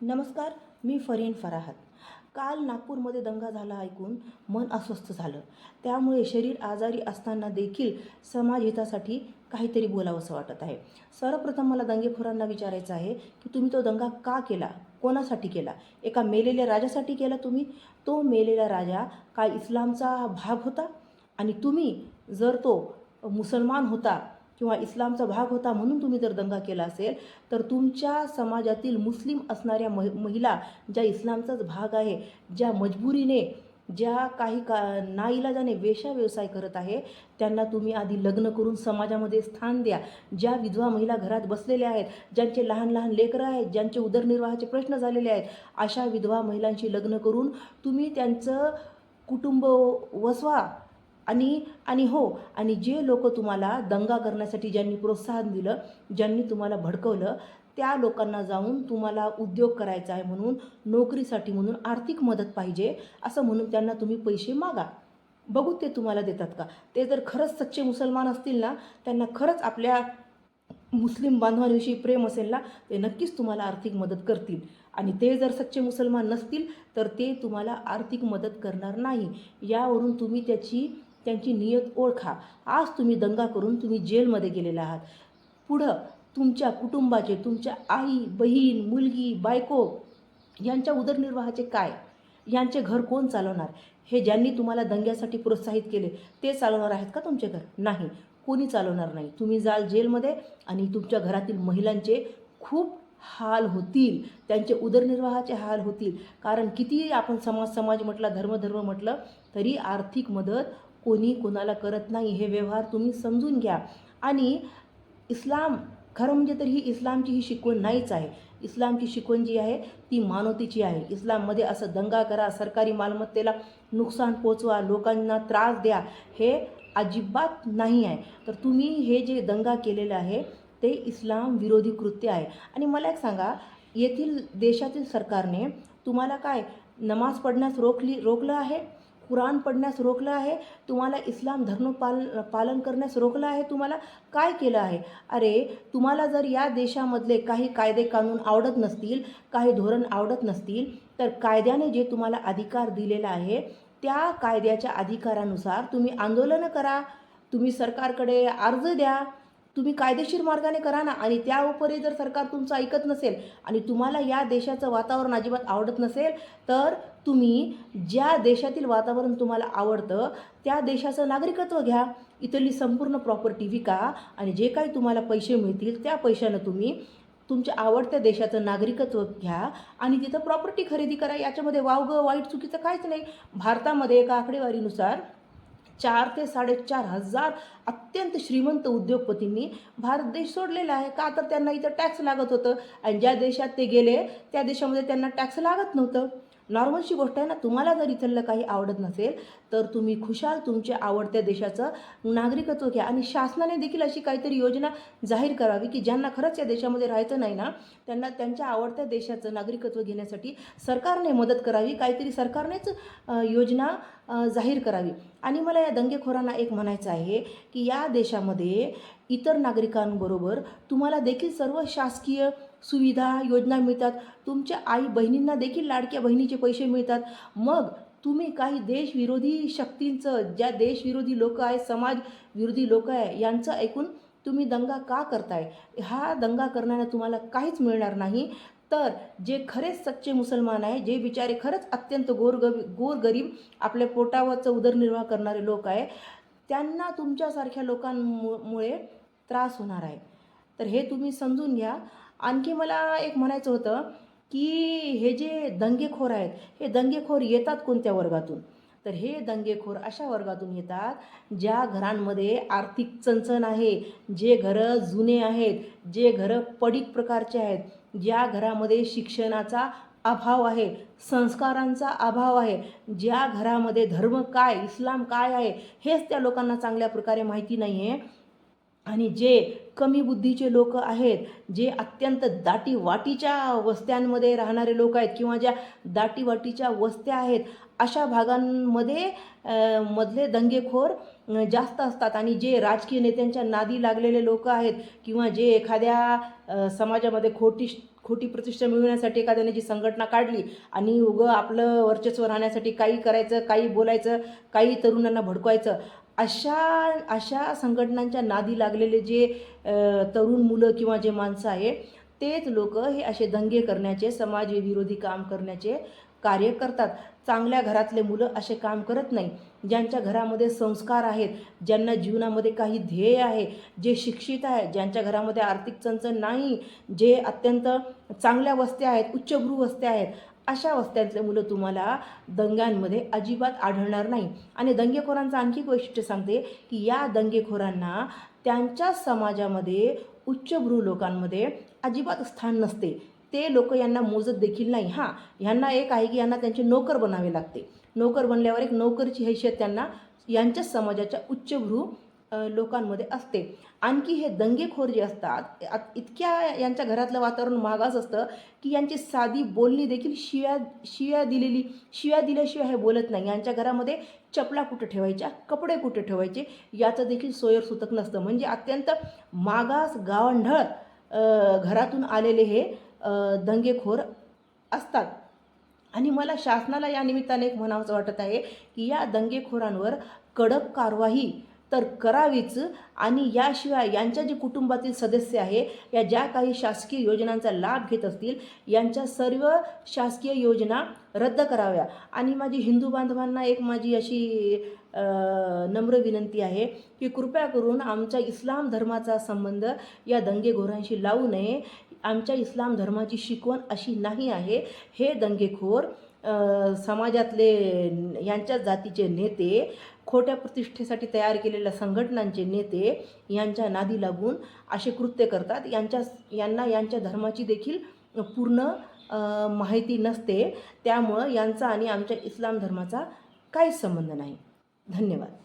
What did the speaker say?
नमस्कार मी फरीन फराहत. काल नागपूरमध्ये दंगा झाला ऐकून मन अस्वस्थ झालं. त्यामुळे शरीर आजारी असताना देखील समाज हितासाठी काहीतरी बोलावंसं वाटत आहे. सर्वप्रथम मला दंगेखोरांना विचारायचं आहे की तुम्ही तो दंगा का केला? कोणासाठी केला? एका मेलेल्या राजासाठी केला तुम्ही? तो मेलेला राजा काय इस्लामचा भाग होता? आणि तुम्ही जर तो मुसलमान होता किंवा इस्लामचा भाग होता म्हणून तुम्ही जर दंगा केला असेल तर तुमच्या समाजातील मुस्लिम असणाऱ्या महि महिला ज्या इस्लामचाच भाग आहे ज्या मजबुरीने ज्या काही का नाईलाजाने वेशा व्यवसाय करत आहे त्यांना तुम्ही आधी लग्न करून समाजामध्ये स्थान द्या. ज्या विधवा महिला घरात बसलेल्या आहेत ज्यांचे लहान लहान लेकरं आहेत ज्यांचे उदरनिर्वाहाचे प्रश्न झालेले आहेत अशा विधवा महिलांशी लग्न करून तुम्ही त्यांचं कुटुंब वसवा. आणि आणि हो आणि जे लोक तुम्हाला दंगा करण्यासाठी ज्यांनी प्रोत्साहन दिलं ज्यांनी तुम्हाला भडकवलं त्या लोकांना जाऊन तुम्हाला उद्योग करायचा आहे म्हणून नोकरीसाठी म्हणून आर्थिक मदत पाहिजे असं म्हणून त्यांना तुम्ही पैसे मागा. बघू ते तुम्हाला देतात का? ते जर खरंच सच्चे मुसलमान असतील ना त्यांना खरंच आपल्या मुस्लिम बांधवांविषयी प्रेम असेल ना ते नक्कीच तुम्हाला आर्थिक मदत करतील. आणि ते जर सच्चे मुसलमान नसतील तर ते तुम्हाला आर्थिक मदत करणार नाही. यावरून तुम्ही त्याची त्यांची नियत ओळखा. आज तुम्ही दंगा करून तुम्ही जेलमध्ये गेलेला आहात. पुढं तुमच्या कुटुंबाचे तुमच्या आई बहीण मुलगी बायको यांच्या उदरनिर्वाहाचे काय? यांचे घर कोण चालवणार? हे ज्यांनी तुम्हाला दंग्यासाठी प्रोत्साहित केले ते चालवणार आहेत का तुमचे घर? नाही. कोणी चालवणार नाही. तुम्ही जाल जेलमध्ये आणि तुमच्या घरातील महिलांचे खूप हाल होतील. त्यांचे उदरनिर्वाहाचे हाल होतील. कारण कितीही आपण समाज समाज म्हटला धर्म धर्म म्हटलं तरी आर्थिक मदत कोणी कोणाला करत नाही हे व्यवहार तुम्ही समजून घ्या. आणि इस्लाम खरं म्हणजे तर ही इस्लामची ही शिकवण नाहीच आहे. इस्लामची शिकवण जी आहे ती मानवतेची आहे. इस्लाममध्ये असं दंगा करा सरकारी मालमत्तेला नुकसान पोचवा लोकांना त्रास द्या हे अजिबात नाही आहे. तर तुम्ही हे जे दंगा केलेलं आहे ते इस्लाम विरोधी कृत्य आहे. आणि मला एक सांगा येथील देशातील सरकारने तुम्हाला काय नमाज पढण्यास रोखली रोखलं आहे? कुराण पडण्यास रोखलं आहे तुम्हाला इस्लाम धर्म पाल पालन करण्यास रोखलं आहे तुम्हाला काय केलं आहे? अरे तुम्हाला जर या देशामधले काही कायदे कानून आवडत नसतील काही धोरण आवडत नसतील तर कायद्याने जे तुम्हाला अधिकार दिलेला आहे त्या कायद्याच्या अधिकारानुसार तुम्ही आंदोलनं करा. तुम्ही सरकारकडे अर्ज द्या. तुम्ही कायदेशीर मार्गाने करा ना. आणि त्या उपरी जर सरकार तुमचं ऐकत नसेल आणि तुम्हाला या देशाचं वातावरण अजिबात आवडत नसेल तर तुम्ही ज्या देशातील वातावरण तुम्हाला आवडतं त्या देशाचं नागरिकत्व घ्या. इथली संपूर्ण प्रॉपर्टी विका आणि जे काही तुम्हाला पैसे मिळतील त्या पैशानं तुम्ही तुमच्या आवडत्या देशाचं नागरिकत्व घ्या आणि तिथं प्रॉपर्टी खरेदी करा. याच्यामध्ये वावगं वाईट चुकीचं काहीच नाही. भारतामध्ये एका आकडेवारीनुसार चार ते साडेचार हजार अत्यंत श्रीमंत उद्योगपतींनी भारत देश सोडलेला आहे. का तर त्यांना इथं टॅक्स लागत होतं. आणि ज्या देशात ते गेले त्या देशामध्ये त्यांना टॅक्स लागत नव्हतं. नॉर्मलची गोष्ट आहे ना तुम्हाला जर इथलं काही आवडत नसेल तर तुम्ही खुशाल तुमच्या आवडत्या देशाचं नागरिकत्व घ्या. आणि शासनाने देखील अशी काहीतरी योजना जाहीर करावी की ज्यांना खरंच या देशामध्ये राहायचं नाही ना त्यांना त्यांच्या आवडत्या देशाचं नागरिकत्व घेण्यासाठी सरकारने मदत करावी काहीतरी सरकारनेच योजना जाहीर करावी. आणि मला या दंगेखोरांना एक म्हणायचं आहे की या देशामध्ये इतर नागरिकांबरोबर तुम्हाला देखील सर्व शासकीय सुविधा योजना मिळतात. तुमच्या आई बहिणींना देखील लाडक्या बहिणीचे पैसे मिळतात. मग तुम्ही काही देशविरोधी शक्तींचं ज्या देशविरोधी लोक आहे समाज विरोधी लोक आहे यांचं ऐकून तुम्ही दंगा का करताय? हा दंगा करण्यानं तुम्हाला काहीच मिळणार नाही. तर जे खरेच सच्चे मुसलमान आहे जे बिचारे खरंच अत्यंत गोरगरी गोरगरीब आपल्या पोटावरचं उदरनिर्वाह करणारे लोक आहे त्यांना तुमच्यासारख्या लोकांमुळे त्रास होणार आहे. तर हे तुम्ही समजून घ्या. आणखी मला एक म्हणायचं होतं की हे जे दंगेखोर आहेत हे दंगेखोर येतात कोणत्या वर्गातून? तर हे दंगेखोर अशा वर्गातून येतात ज्या घरांमध्ये आर्थिक चणचण आहे जे घरं जुने आहेत जे घरं पडीक प्रकारचे आहेत ज्या घरामध्ये शिक्षणाचा अभाव आहे संस्कारांचा अभाव आहे ज्या घरामध्ये धर्म काय इस्लाम काय आहे हेच त्या लोकांना चांगल्या प्रकारे माहिती नाही आहे आणि जे कमी बुद्धीचे लोक आहेत जे अत्यंत दाटी वाटीच्या वस्त्यांमध्ये राहणारे लोक आहेत किंवा ज्या दाटी वाटीच्या वस्त्या आहेत अशा भागांमध्ये मधले दंगेखोर जास्त असतात. आणि जे राजकीय नेत्यांच्या नादी लागलेले लोक आहेत किंवा जे एखाद्या समाजामध्ये खोटी खोटी प्रतिष्ठा मिळवण्यासाठी एखाद्याने जी संघटना काढली आणि उगं आपलं वर्चस्व राहण्यासाठी काही करायचं काही बोलायचं काही तरुणांना भडकवायचं अशा अशा संघटनांच्या नादी लागलेले जे तरुण मुलं किंवा जे माणसं आहे तेच लोक हे असे दंगे करण्याचे समाजविरोधी काम करण्याचे कार्य करतात. चांगल्या घरातले मुलं असे काम करत नाही. ज्यांच्या घरामध्ये संस्कार आहेत ज्यांना जीवनामध्ये काही ध्येय आहे जे शिक्षित आहे ज्यांच्या घरामध्ये आर्थिक चणचण नाही जे अत्यंत चांगल्या वस्त्या आहेत उच्चभ्रू वस्त्या आहेत अशा वस्त्यांचे मुलं तुम्हाला दंग्यांमध्ये अजिबात आढळणार नाही. आणि दंगेखोरांचं आणखी एक वैशिष्ट्य सांगते की या दंगेखोरांना त्यांच्या समाजामध्ये उच्चभ्रू लोकांमध्ये अजिबात स्थान नसते. ते लोक यांना मोजत देखील नाही. हां ह्यांना एक आहे की यांना त्यांचे नोकर बनावे लागते. नोकर बनल्यावर एक नोकरची हैसियत त्यांना यांच्याच समाजाच्या उच्चभ्रू लोकांमध्ये असते. आणखी हे दंगेखोर जे असतात आ- इतक्या यांच्या घरातलं वातावरण मागास असतं की यांची साधी बोलणी देखील शिव्या शिव्या दिलेली शिव्या दिल्याशिवाय हे बोलत नाही. यांच्या घरामध्ये चपला कुठं ठेवायच्या? कपडे कुठे ठेवायचे? याचं देखील सोयर सुतक नसतं. म्हणजे अत्यंत मागास गावंढळ घरातून आलेले हे दंगेखोर असतात. आणि मला शासनाला या निमित्ताने एक म्हणावंसं वाटत आहे की या दंगेखोरांवर कडक कारवाई तर करावीच. आणि याशिवाय यांच्या जे कुटुंबातील सदस्य आहे या ज्या काही शासकीय योजनांचा लाभ घेत असतील यांच्या सर्व शासकीय योजना रद्द कराव्या. आणि माझी हिंदू बांधवांना एक माझी अशी नम्र विनंती आहे की कृपया करून आमच्या इस्लाम धर्माचा संबंध या दंगेखोरांशी लावू नये. आमच्या इस्लाम धर्माची शिकवण अशी नाही आहे. हे दंगेखोर समाजातले यांच्या जातीचे नेते खोट्या प्रतिष्ठेसाठी तयार केलेल्या संघटनांचे नेते यांच्या नादी लागून असे कृत्य करतात. यांच्या यांना यांच्या धर्माची देखील पूर्ण माहिती नसते. त्यामुळं यांचा आणि आमच्या इस्लाम धर्माचा काहीच संबंध नाही. धन्यवाद.